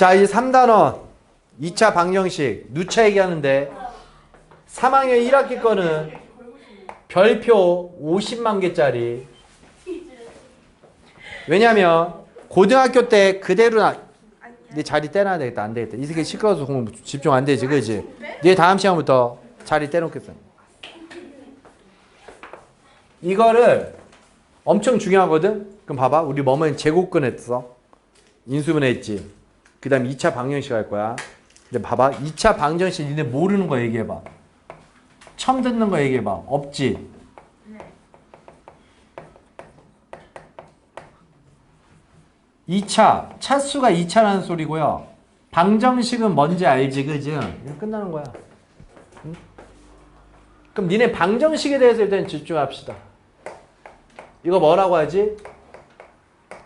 자, 이제 3단원 2차 방정식 누차 얘기하는데 3학년 1학기 거는 별표 50만 개짜리. 왜냐면 고등학교 때 그대로 나, 네 자리 떼놔야 되겠다 안 되겠다. 이 새끼 시끄러워서 공부 집중 안 되지 그지? 네 다음 시간부터 자리 떼놓겠어. 이거를 엄청 중요하거든? 그럼 봐봐. 우리 뭐뭐 제곱근 했어 인수분 했지 그 다음 2차 방정식 할 거야. 근데 봐봐 2차 방정식 니네 모르는 거 얘기해봐. 처음 듣는 거 얘기해봐. 없지? 이 2차 차수가 2차라는 소리고요. 방정식은 뭔지 알지 그지? 끝나는 거야. 응? 그럼 니네 방정식에 대해서 일단 집중합시다. 이거 뭐라고 하지?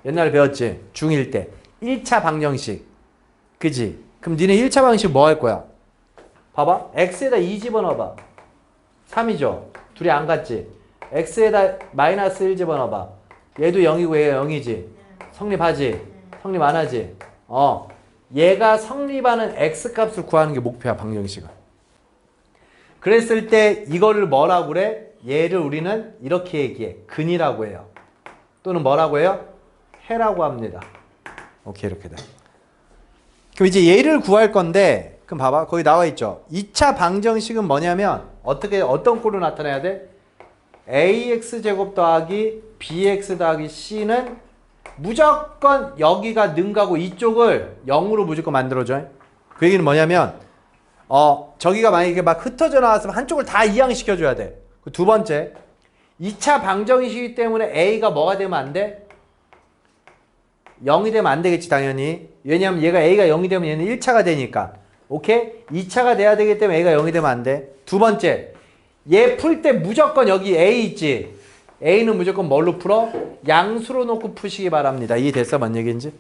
옛날에 배웠지? 중1 때. 1차 방정식 그지? 그럼 니네 1차 방정식 뭐 할 거야? 봐봐 x에다 2 집어넣어봐 3이죠 둘이 안 같지? x에다 마이너스 1 집어넣어봐 얘도 0이고 얘가 0이지 성립하지? 성립 안 하지? 어 얘가 성립하는 x값을 구하는 게 목표야 방정식은 그랬을 때 이거를 뭐라고 그래? 얘를 우리는 이렇게 얘기해 근이라고 해요 또는 뭐라고 해요? 해라고 합니다 오케이 이렇게 돼 그럼 이제 얘를 구할 건데 그럼 봐봐 거기 나와 있죠 2차 방정식은 뭐냐면 어떻게 어떤 꼴로 나타내야 돼? ax 제곱 더하기 bx 더하기 c는 무조건 여기가 능가고 이쪽을 0으로 무조건 만들어줘 그 얘기는 뭐냐면 어 저기가 만약에 막 흩어져 나왔으면 한쪽을 다 이항시켜줘야 돼 그 두 번째 2차 방정식이기 때문에 a가 뭐가 되면 안 돼? 0이 되면 안 되겠지 당연히 왜냐하면 얘가 a가 0이 되면 얘는 1차가 되니까 오케이? 2차가 돼야 되기 때문에 a가 0이 되면 안돼두 번째 얘 풀 때 무조건 여기 a 있지 a는 무조건 뭘로 풀어? 양수로 놓고 푸시기 바랍니다 이해됐어 뭔 얘기인지?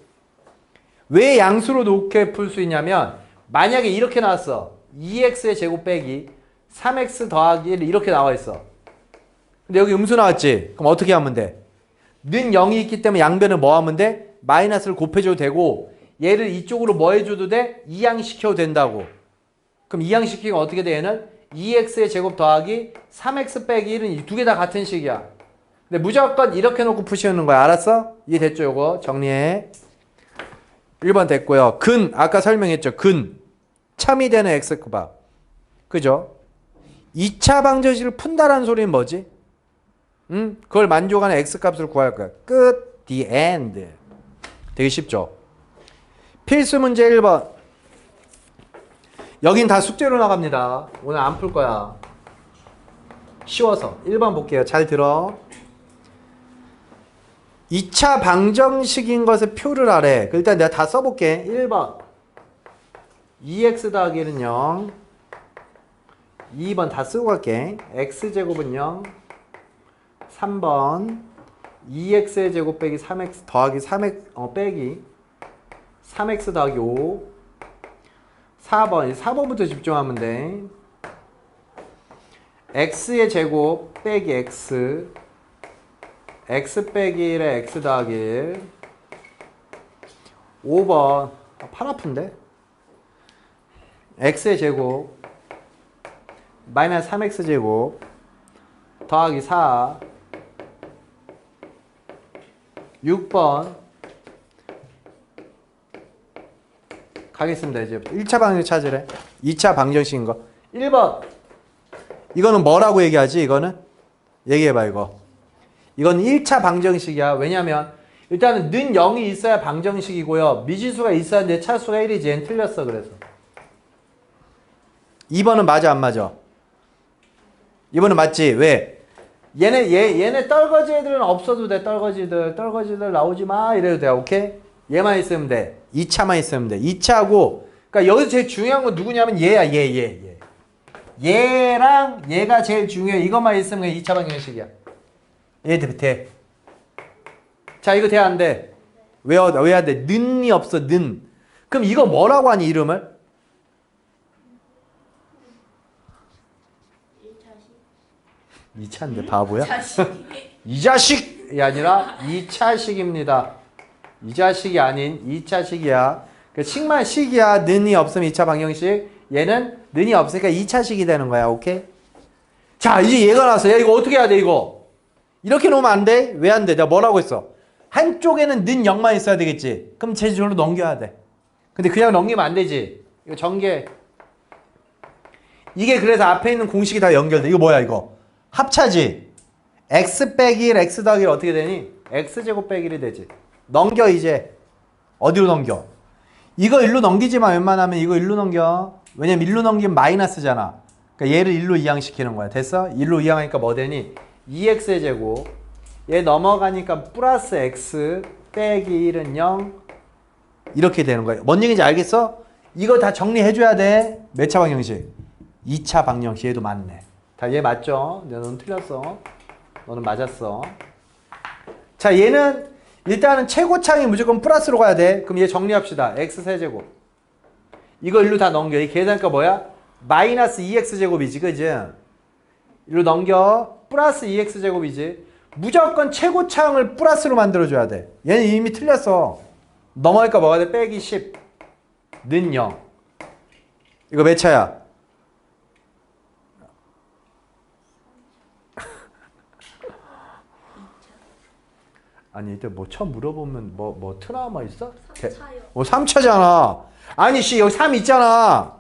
왜 양수로 놓게 풀 수 있냐면 만약에 이렇게 나왔어 2x의 제곱 빼기 3x 더하기 1 이렇게 나와 있어 근데 여기 음수 나왔지? 그럼 어떻게 하면 돼? 는 0이 있기 때문에 양변을 뭐 하면 돼? 마이너스를 곱해줘도 되고 얘를 이쪽으로 뭐 해줘도 돼? 이항시켜도 된다고 그럼 이항시키면 어떻게 돼 얘는? 2x의 제곱 더하기 3x 빼기 1은 두 개 다 같은 식이야 근데 무조건 이렇게 놓고 푸시는 거야 알았어? 이해됐죠 요거 정리해 1번 됐고요 근 아까 설명했죠 근 참이 되는 x값 그죠? 2차 방정식을 푼다라는 소리는 뭐지? 음? 그걸 만족하는 x값을 구할 거야. 끝. The end. 되게 쉽죠? 필수 문제 1번. 여긴 다 숙제로 나갑니다. 오늘 안 풀 거야. 쉬워서. 1번 볼게요. 잘 들어. 2차 방정식인 것을 표를 하래. 일단 내가 다 써볼게. 1번. 2x 더하기 1은 0. 2번 다 쓰고 갈게. x제곱은 0. 3번 2x의 제곱 빼기 3x 더하기 3x 어 빼기 3x 더하기 5 4번 4번부터 집중하면 돼. X의 제곱 빼기 x. X 빼기 1에 x 더하기 1 5번. 아, 팔 아픈데? X의 제곱 마이너스 3x 제곱 더하기 4 6번 가겠습니다. 이제 1차 방정식 찾으래. 2차 방정식인 거. 1번. 이거는 뭐라고 얘기하지? 이거는 얘기해 봐 이거. 이건 1차 방정식이야. 왜냐면 일단은 는 0이 있어야 방정식이고요. 미지수가 있어야 내 차수가 1이지. 얘는 틀렸어. 그래서. 2번은 맞아 안 맞아? 2번은 맞지. 왜? 얘네 얘 얘네 떨거지 애들은 없어도 돼. 떨거지들 떨거지들 나오지 마. 이래도 돼. 오케이? 얘만 있으면 돼. 2차만 있으면 돼. 2차하고 그러니까 여기서 제일 중요한 건 누구냐면 얘야 얘 얘 얘, 얘랑 얘가 제일 중요해. 이것만 있으면 2차 방정식이야. 얘 돼, 돼. 자 이거 돼 안 돼? 외워 외워야 돼. 는이 없어 는. 그럼 이거 뭐라고 하니 이름을 2차인데 바보야? 이 자식이 아니라 2차식입니다. 이 자식이 아닌 2차식이야. 그 식만 식이야. 는이 없으면 2차 방정식. 얘는 는이 없으니까 2차식이 되는 거야. 오케이? 자, 이제 얘가 나왔어. 야, 이거 어떻게 해야 돼, 이거? 이렇게 놓으면 안 돼? 왜 안 돼? 내가 뭐라고 했어? 한쪽에는 는 0만 있어야 되겠지. 그럼 제주로 넘겨야 돼. 근데 그냥 넘기면 안 되지. 이거 전개. 이게 그래서 앞에 있는 공식이 다 연결돼. 이거 뭐야, 이거? 합차지. x 빼기 1, x 더하기 1 어떻게 되니? x제곱 빼기 1이 되지. 넘겨, 이제. 어디로 넘겨? 이거 일로 넘기지 마, 웬만하면 이거 일로 넘겨. 왜냐면 일로 넘기면 마이너스잖아. 그러니까 얘를 일로 이항시키는 거야. 됐어? 일로 이항하니까 뭐 되니? 2x의 제곱. 얘 넘어가니까 플러스 x 빼기 1은 0. 이렇게 되는 거야. 뭔 얘기인지 알겠어? 이거 다 정리해줘야 돼. 몇 차 방정식? 2차 방정식. 얘도 맞네. 다얘 맞죠? 너는 틀렸어. 너는 맞았어. 자, 얘는 일단은 최고창이 무조건 플러스로 가야 돼. 그럼 얘 정리합시다. x 세제곱. 이거 일로 다 넘겨. 이 계산가 뭐야? 마이너스 2x 제곱이지. 그지? 일로 넘겨. 플러스 2x 제곱이지. 무조건 최고창을 플러스로 만들어줘야 돼. 얘는 이미 틀렸어. 넘어갈까 뭐가 돼? 빼기 10. 는 0. 이거 몇 차야? 아니 이때 뭐 처음 물어보면 뭐뭐 트라우마 있어? 대- 차요. 어 3차잖아. 아니 씨 여기 3 있잖아.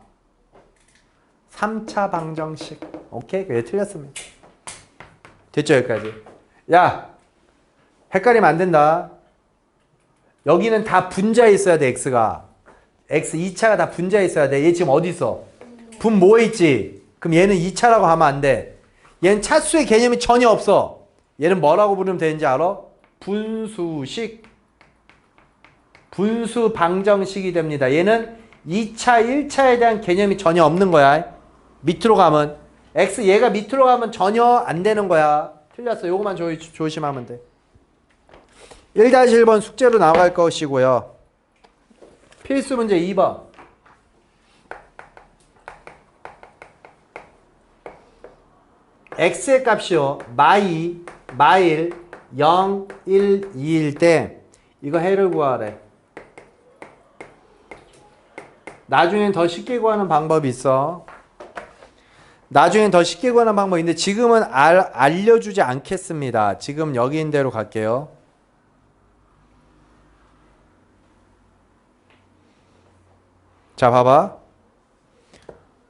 3차 방정식. 오케이? 그게 틀렸습니다. 됐죠 여기까지. 야 헷갈리면 안 된다. 여기는 다 분자에 있어야 돼 x가. x 2차가 다 분자에 있어야 돼. 얘 지금 어디 있어? 분 뭐에 있지? 그럼 얘는 2차라고 하면 안 돼. 얘는 차수의 개념이 전혀 없어. 얘는 뭐라고 부르면 되는지 알아? 분수식. 분수 방정식이 됩니다. 얘는 2차, 1차에 대한 개념이 전혀 없는 거야. 밑으로 가면 x 얘가 밑으로 가면 전혀 안 되는 거야. 틀렸어. 요거만 조, 조심하면 돼. 1-1번 숙제로 나갈 것이고요. 필수 문제 2번. x의 값이요. 마이, 마일 0, 1, 2일 때 이거 해를 구하래. 나중엔 더 쉽게 구하는 방법이 있어. 나중엔 더 쉽게 구하는 방법인데 지금은 알, 알려주지 않겠습니다. 지금 여기인 대로 갈게요. 자, 봐봐.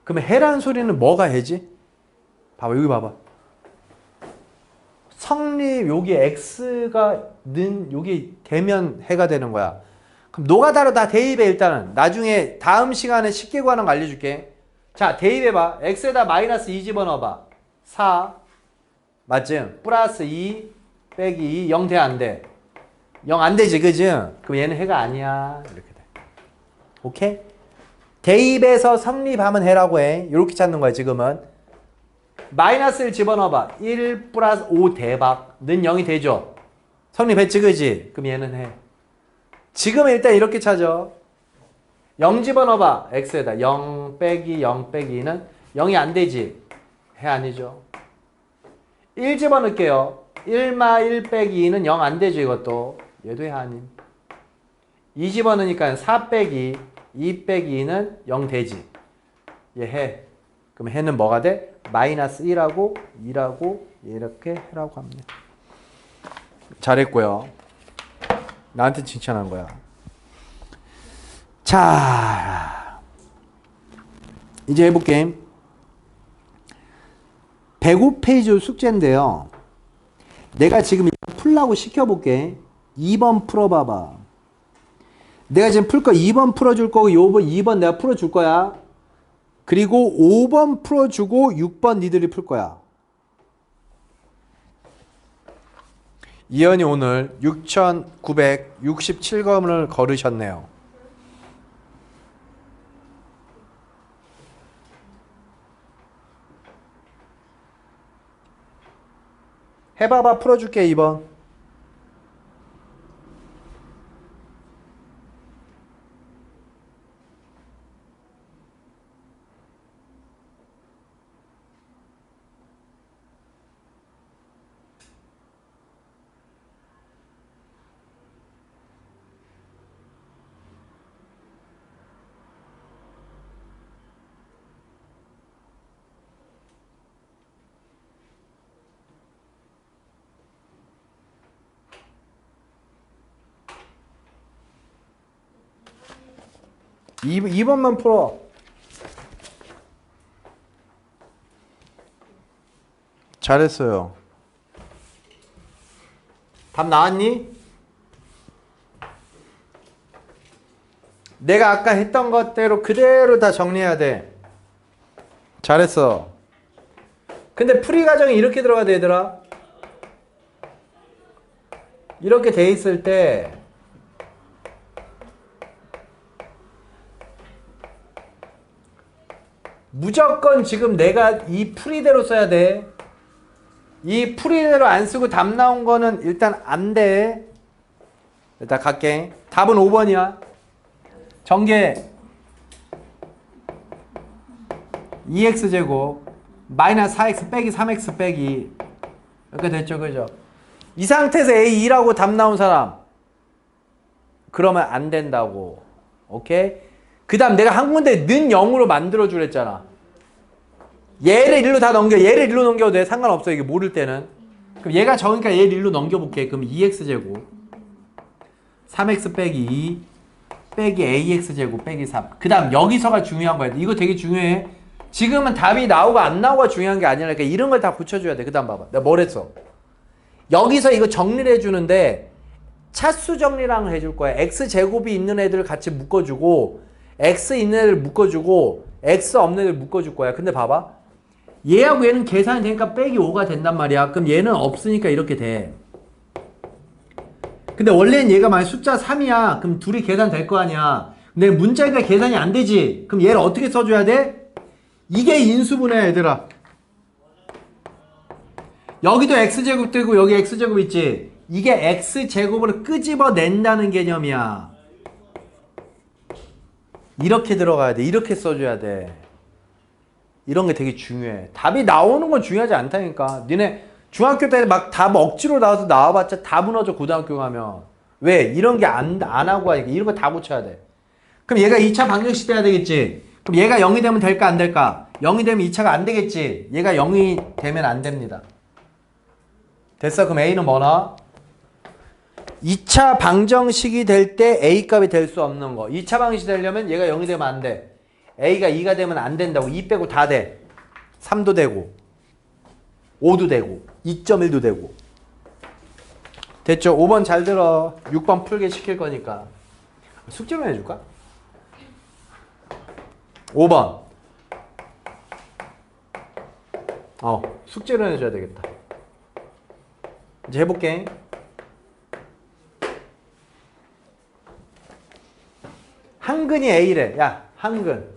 그러면 해란 소리는 뭐가 해지? 봐봐, 여기 봐봐. 성립 여기 x가 는 여기 되면 해가 되는 거야. 그럼 노가다로 다 대입해 일단은. 나중에 다음 시간에 쉽게 구하는 거 알려줄게. 자, 대입해봐. x에다 마이너스 2 집어넣어봐. 4 맞지? 플러스 2 빼기 2 0 돼 안 돼? 0 안 되지 그지? 그럼 얘는 해가 아니야. 이렇게 돼. 오케이? 대입해서 성립하면 해라고 해. 이렇게 찾는 거야 지금은. 마이너스를 집어넣어봐. 1 플러스 5 대박. 는 0이 되죠? 성립했지 그지? 그럼 얘는 해. 지금 일단 이렇게 찾아. 0 집어넣어봐. x에다 0 빼기 0 빼기 2는 0이 안 되지. 해 아니죠. 1 집어넣을게요. 1마 1 빼기 2는 0 안 되죠 이것도. 얘도 해 아닌. 2 집어넣으니까 4 빼기 2 빼기 2는 0 되지. 얘 해. 그럼 해는 뭐가 돼? 마이너스 1하고 2라고 이렇게 해라고 합니다. 잘했고요. 나한테 칭찬한 거야. 자, 이제 해볼게. 105페이지 숙제인데요. 내가 지금 풀라고 시켜볼게. 2번 풀어봐봐. 내가 지금 풀 거 2번 풀어줄 거고 요번 2번 내가 풀어줄 거야. 그리고 5번 풀어주고 6번 니들이 풀 거야. 이현이 오늘 6,967검을 걸으셨네요. 해봐봐 풀어줄게 2번. 2, 2번만 풀어. 잘했어요. 답 나왔니? 내가 아까 했던 것대로 그대로 다 정리해야 돼. 잘했어. 근데 풀이 과정이 이렇게 들어가야 돼, 얘들아. 이렇게 돼 있을 때 무조건 지금 내가 이 풀이대로 써야 돼. 이 풀이대로 안 쓰고 답 나온 거는 일단 안 돼. 일단 갈게. 답은 5번이야. 전개 2x제곱 마이너스 4x 빼기 3x 빼기 이렇게 됐죠 그죠 이 상태에서 a2라고 답 나온 사람 그러면 안 된다고 오케이 그 다음 내가 한 군데 는 0으로 만들어 주랬잖아 얘를 1로 다 넘겨 얘를 1로 넘겨도 돼 상관없어 이게 모를 때는 그럼 얘가 적으니까 얘를 1로 넘겨볼게 그럼 2x제곱 3x 빼기 2 빼기 ax제곱 빼기 3. 그 다음 여기서가 중요한 거야. 이거 되게 중요해. 지금은 답이 나오고 안 나오고가 중요한 게 아니라 그러니까 이런 걸 다 붙여줘야 돼. 그 다음 봐봐. 내가 뭘 했어? 여기서 이거 정리를 해주는데 차수 정리랑 해줄 거야. x제곱이 있는 애들 같이 묶어주고 x 있는 애들 묶어주고 x 없는 애들 묶어줄 거야. 근데 봐봐. 얘하고 얘는 계산이 되니까 빼기 5가 된단 말이야. 그럼 얘는 없으니까 이렇게 돼. 근데 원래는 얘가 만약 숫자 3이야. 그럼 둘이 계산 될 거 아니야. 근데 문자니까 계산이 안 되지. 그럼 얘를 어떻게 써줘야 돼? 이게 인수분해야 얘들아. 여기도 x제곱 되고 여기 x제곱 있지. 이게 x제곱으로 끄집어낸다는 개념이야. 이렇게 들어가야 돼. 이렇게 써줘야 돼. 이런 게 되게 중요해. 답이 나오는 건 중요하지 않다니까. 니네 중학교 때 막 답 억지로 나와서 나와봤자 다 무너져 고등학교 가면. 왜? 이런 게 안 안 하고 하니까. 이런 거 다 고쳐야 돼. 그럼 얘가 2차 방정식 돼야 되겠지? 그럼 얘가 0이 되면 될까 안 될까? 0이 되면 2차가 안 되겠지? 얘가 0이 되면 안 됩니다. 됐어? 그럼 A는 뭐나? 2차 방정식이 될 때 A 값이 될 수 없는 거. 2차 방정식이 되려면 얘가 0이 되면 안 돼 A가 2가 되면 안 된다고 2 빼고 다 돼. 3도 되고 5도 되고 2.1도 되고. 됐죠? 5번 잘 들어. 6번 풀게 시킬 거니까. 숙제로 해줄까? 5번. 어 숙제로 해줘야 되겠다. 이제 해볼게. 한근이 A래. 야 한근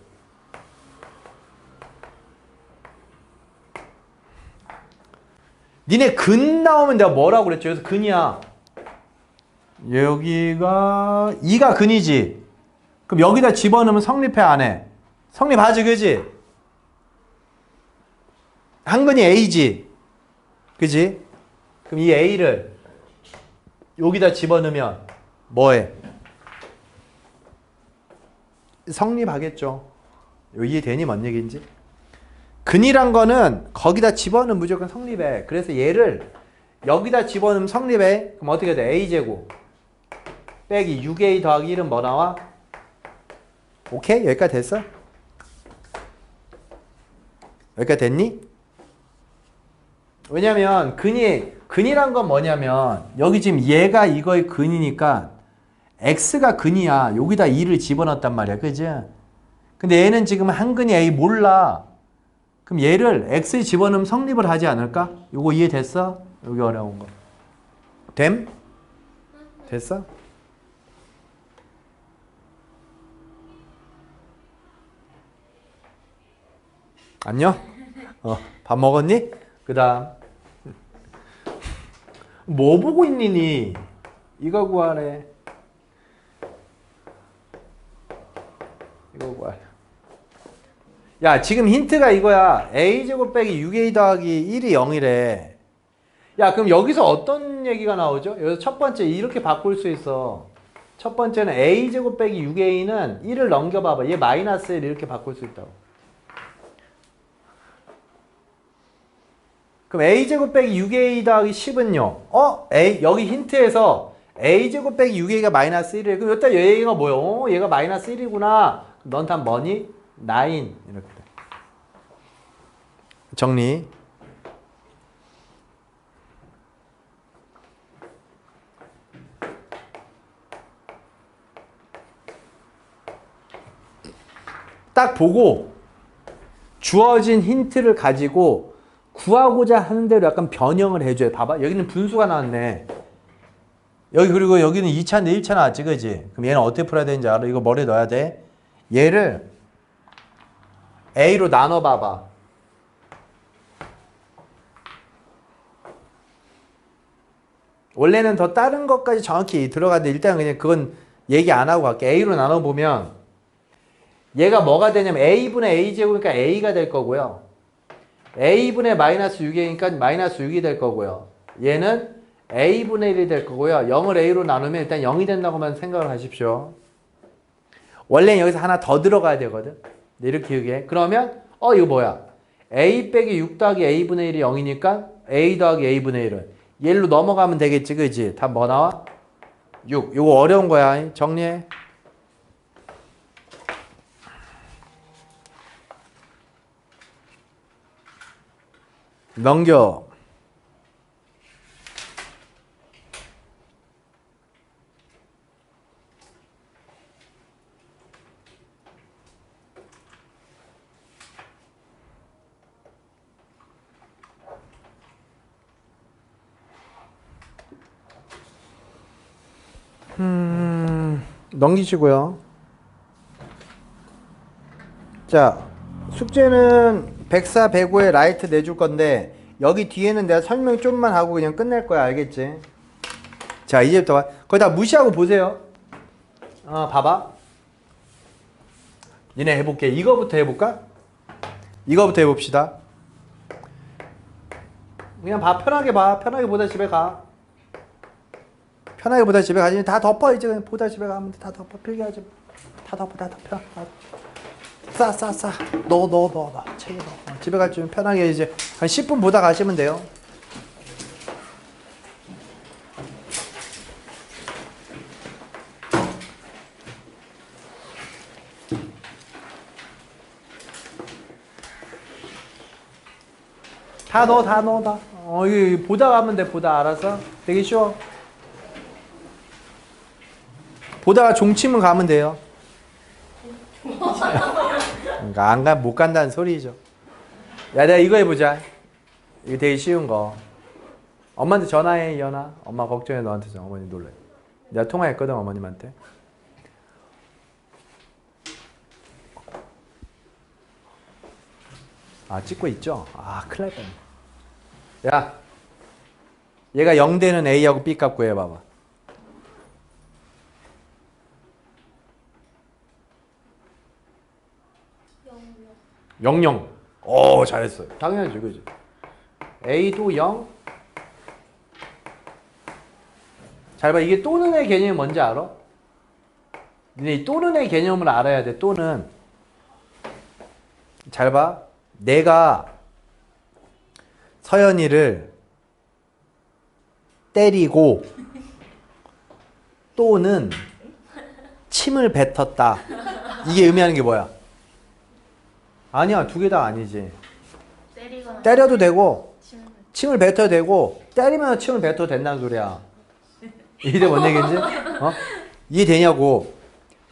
니네 근 나오면 내가 뭐라고 그랬죠? 그래서 근이야. 여기가 2가 근이지. 그럼 여기다 집어넣으면 성립해 안 해? 성립하지 그지? 한 근이 A지. 그지? 그럼 이 A를 여기다 집어넣으면 뭐해? 성립하겠죠. 이해되니 뭔 얘기인지? 근이란 거는 거기다 집어넣으면 무조건 성립해. 그래서 얘를 여기다 집어넣으면 성립해. 그럼 어떻게 돼? a제곱 빼기 6a 더하기 1은 뭐 나와? 오케이? 여기까지 됐어? 여기까지 됐니? 왜냐면 근이 근이란 건 뭐냐면 여기 지금 얘가 이거의 근이니까 x가 근이야. 여기다 2를 집어넣었단 말이야. 그지? 근데 얘는 지금 한 근이 a 몰라. 그럼 얘를 x에 집어넣으면 성립을 하지 않을까? 요거 이해됐어? 여기 어려운 거. 됨? 됐어? 안녕? 어, 밥 먹었니? 그 다음. 뭐 보고 있니, 니? 이거 구하래. 이거 구하래. 야 지금 힌트가 이거야 a제곱 빼기 6a 더하기 1이 0이래 야 그럼 여기서 어떤 얘기가 나오죠? 여기서 첫 번째 이렇게 바꿀 수 있어 첫 번째는 a제곱 빼기 6a는 1을 넘겨봐봐 얘 마이너스 1 이렇게 바꿀 수 있다고 그럼 a제곱 빼기 6a 더하기 10은요 어? a 여기 힌트에서 a제곱 빼기 6a가 마이너스 1이래 그럼 여기다 얘가 뭐야? 어, 얘가 마이너스 1이구나 넌 다 뭐니? 나인 이렇게 돼. 정리. 딱 보고 주어진 힌트를 가지고 구하고자 하는 대로 약간 변형을 해줘요. 봐봐. 여기는 분수가 나왔네. 여기 그리고 여기는 2차인데 1차 나왔지. 그지? 그럼 얘는 어떻게 풀어야 되는지 알아? 이거 머리에 넣어야 돼. 얘를 A로 나눠봐봐. 원래는 더 다른 것까지 정확히 들어가는데 일단 그냥 그건 얘기 안 하고 갈게. A로 나눠보면 얘가 뭐가 되냐면 A분의 A제곱이니까 A가 될 거고요. A분의 마이너스 6이니까 마이너스 6이 될 거고요. 얘는 A분의 1이 될 거고요. 0을 A로 나누면 일단 0이 된다고만 생각을 하십시오. 원래는 여기서 하나 더 들어가야 되거든. 이렇게 기억해. 그러면 어 이거 뭐야? A 빼기 6 더하기 A분의 1이 0이니까 A 더하기 A분의 1은 얘로 넘어가면 되겠지. 그지? 다뭐 나와? 6. 이거 어려운 거야. 정리해. 넘겨. 음, 넘기시고요. 자, 숙제는 104, 105에 라이트 내줄 건데 여기 뒤에는 내가 설명 좀만 하고 그냥 끝낼 거야. 알겠지? 자, 이제부터 봐. 거의 다 무시하고 보세요. 어, 봐봐. 니네 해볼게. 이거부터 해볼까? 이거부터 해봅시다. 그냥 봐. 편하게 봐. 편하게 보다 집에 가. 편하게 보다 집에 가지. 다 덮어. 이제 그냥 보다 집에 가면 돼. 다 덮어. 필기하지 마. 다 덮어. 다 덮어. 다 싸, 싸, 싸. 넣어, 넣어, 넣어, 넣어. 책에 넣어. 어, 집에 갈줄 편하게 이제 한 10분 보다 가시면 돼요. 다 넣어, 다 넣어, 다. 어, 이거 보다 가면 돼, 보다 알아서. 되게 쉬워. 보다가 종치면 가면 돼요. 그러니까 안 가, 못 간다는 소리죠. 야, 내가 이거 해보자. 이거 되게 쉬운 거. 엄마한테 전화해, 이현아. 엄마 걱정해, 너한테 전 어머니 놀래. 내가 통화했거든, 어머님한테. 아, 찍고 있죠? 아, 큰일 날 뻔. 야, 얘가 0 되는 A하고 B 값 구해봐봐. 영영 00. 오, 잘했어요. 당연하지, 그지? A도 0. 잘 봐. 이게 또는의 개념이 뭔지 알아? 니네 이 또는의 개념을 알아야 돼, 또는. 잘 봐. 내가 서연이를 때리고 또는 침을 뱉었다. 이게 의미하는 게 뭐야? 아니야, 두 개 다 아니지. 때리거나 때려도 되고 치면 침을 뱉어도 되고 때리면 침을 뱉어도 된다는 소리야. 이게 뭔 얘기인지? 어? 이해되냐고.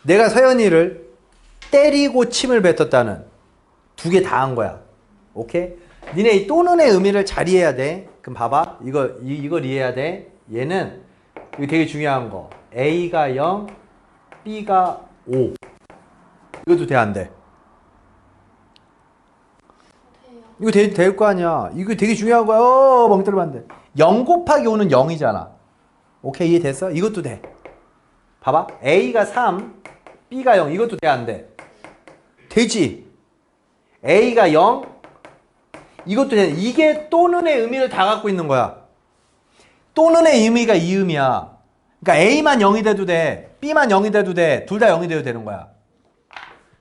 내가 서연이를 때리고 침을 뱉었다는 두 개 다 한 거야. 오케이? 니네 이 또는의 의미를 잘 이해해야 돼. 그럼 봐봐. 이거 이, 이걸 이해해야 돼. 얘는 이거 되게 중요한 거. A가 0, B가 5. 이것도 돼 안 돼? 돼요. 이거 될, 될거 아니야. 이거 되게 중요한 거야. 어, 멍 때리면 안 돼. 0 곱하기 5는 0이잖아. 오케이, 이해됐어? 이것도 돼. 봐봐. A가 3, B가 0. 이것도 돼, 안 돼? 되지. A가 0, 이것도 돼. 이게 또는의 의미를 다 갖고 있는 거야. 또는의 의미가 이 의미야. 그러니까 A만 0이 돼도 돼. B만 0이 돼도 돼. 둘 다 0이 돼도 되는 거야.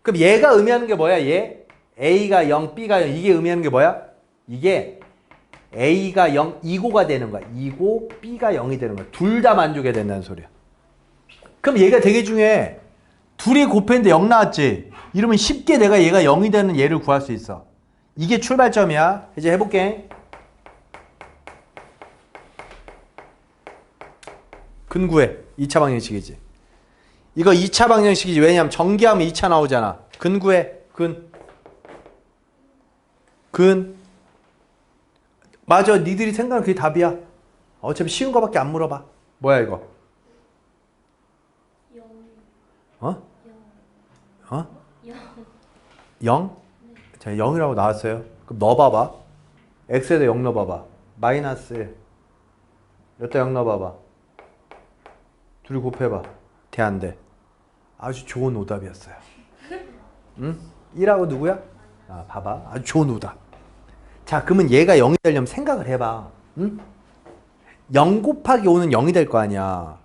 그럼 얘가 의미하는 게 뭐야, 얘? A가 0, B가 0. 이게 의미하는 게 뭐야? 이게 A가 0, 2고가 되는 거야. 2고, B가 0이 되는 거야. 둘 다 만족해야 된다는 소리야. 그럼 얘가 되게 중요해. 둘이 곱했는데 0 나왔지? 이러면 쉽게 내가 얘가 0이 되는 얘를 구할 수 있어. 이게 출발점이야. 이제 해볼게. 근구해. 2차 방정식이지. 이거 2차 방정식이지. 왜냐면 전기하면 2차 나오잖아. 근구해. 근. 근. 맞아. 니들이 생각하는 그게 답이야. 어차피 쉬운 거밖에 안 물어봐. 뭐야 이거? 영. 어? 영. 어? 영. 0? 자, 0이라고 나왔어요. 그럼 넣어봐봐. x에다 0 넣어봐봐. 마이너스 1. 여기다 0 넣어봐봐. 둘이 곱해봐. 돼, 안 돼? 아주 좋은 오답이었어요. 응? 1하고 누구야? 아, 봐봐. 아주 좋은 오답. 자, 그러면 얘가 0이 되려면 생각을 해봐. 응? 0 곱하기 5는 0이 될 거 아니야.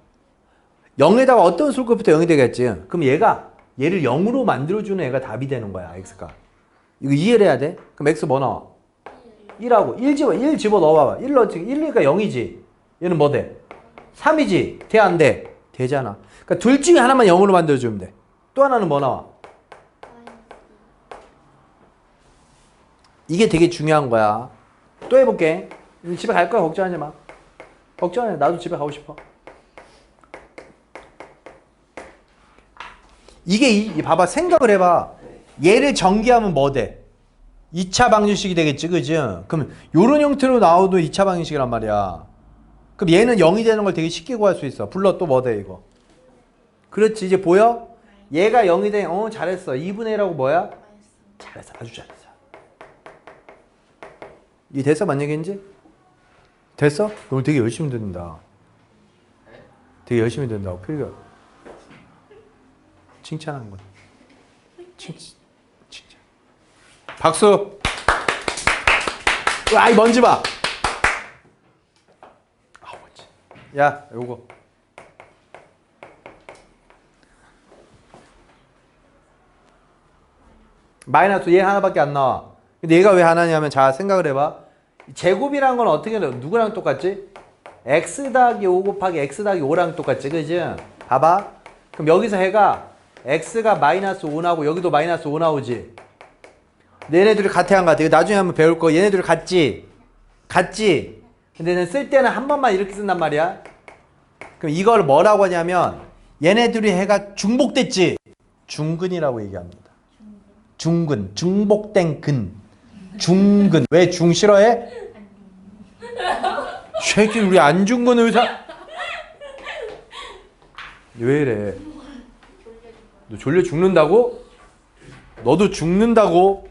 0에다가 어떤 술값부터 0이 되겠지. 그럼 얘가 얘를 0으로 만들어주는 애가 답이 되는 거야, x가. 이거 이해를 해야 돼? 그럼 x 뭐 나와? 1하고 1 집어 1 집어 넣어봐봐. 1 넣지. 1이니까 0이지. 얘는 뭐 돼? 3이지. 돼 안 돼? 되잖아. 그러니까 둘 중에 하나만 0으로 만들어주면 돼. 또 하나는 뭐 나와? 이게 되게 중요한 거야. 또 해볼게. 집에 갈 거야. 걱정하지 마. 걱정해. 나도 집에 가고 싶어. 이게 이, 이 봐봐 생각을 해봐 얘를 전개하면 뭐 돼? 2차 방정식이 되겠지 그지? 그럼 요런 형태로 나오도 2차 방정식이란 말이야 그럼 얘는 0이 되는 걸 되게 쉽게 구할 수 있어 불러 또 뭐 돼 이거 그렇지 이제 보여? 얘가 0이 돼 어 잘했어 2분의 1하고 뭐야? 잘했어 아주 잘했어 이 됐어 만 얘기인지? 됐어? 오늘 되게 열심히 듣는다. 되게 열심히 듣는다고 필요 칭찬한 거야 칭, 칭찬. 박수! 아이 먼지 봐! 아, 먼지. 야 요거. 마이너스 얘 하나밖에 안 나와. 근데 얘가 왜 하나냐면 자 생각을 해봐. 제곱이란 건 어떻게 돼? 누구랑 똑같지? x 더하기 5 곱하기 x 더하기 5랑 똑같지 그지? 봐봐. 그럼 여기서 해가 x가 마이너스 5 나오고 여기도 마이너스 5 나오지. 얘네들이 같아 안 같아? 이거 나중에 한번 배울 거. 얘네들이 같지? 같지? 근데 얘는 쓸 때는 한 번만 이렇게 쓴단 말이야. 그럼 이걸 뭐라고 하냐면 얘네들이 해가 중복됐지? 중근이라고 얘기합니다. 중근, 중복된 근, 중근. 왜 중 싫어해? 새끼 우리 안중근 의사. 왜 이래? 너 졸려 죽는다고? 너도 죽는다고?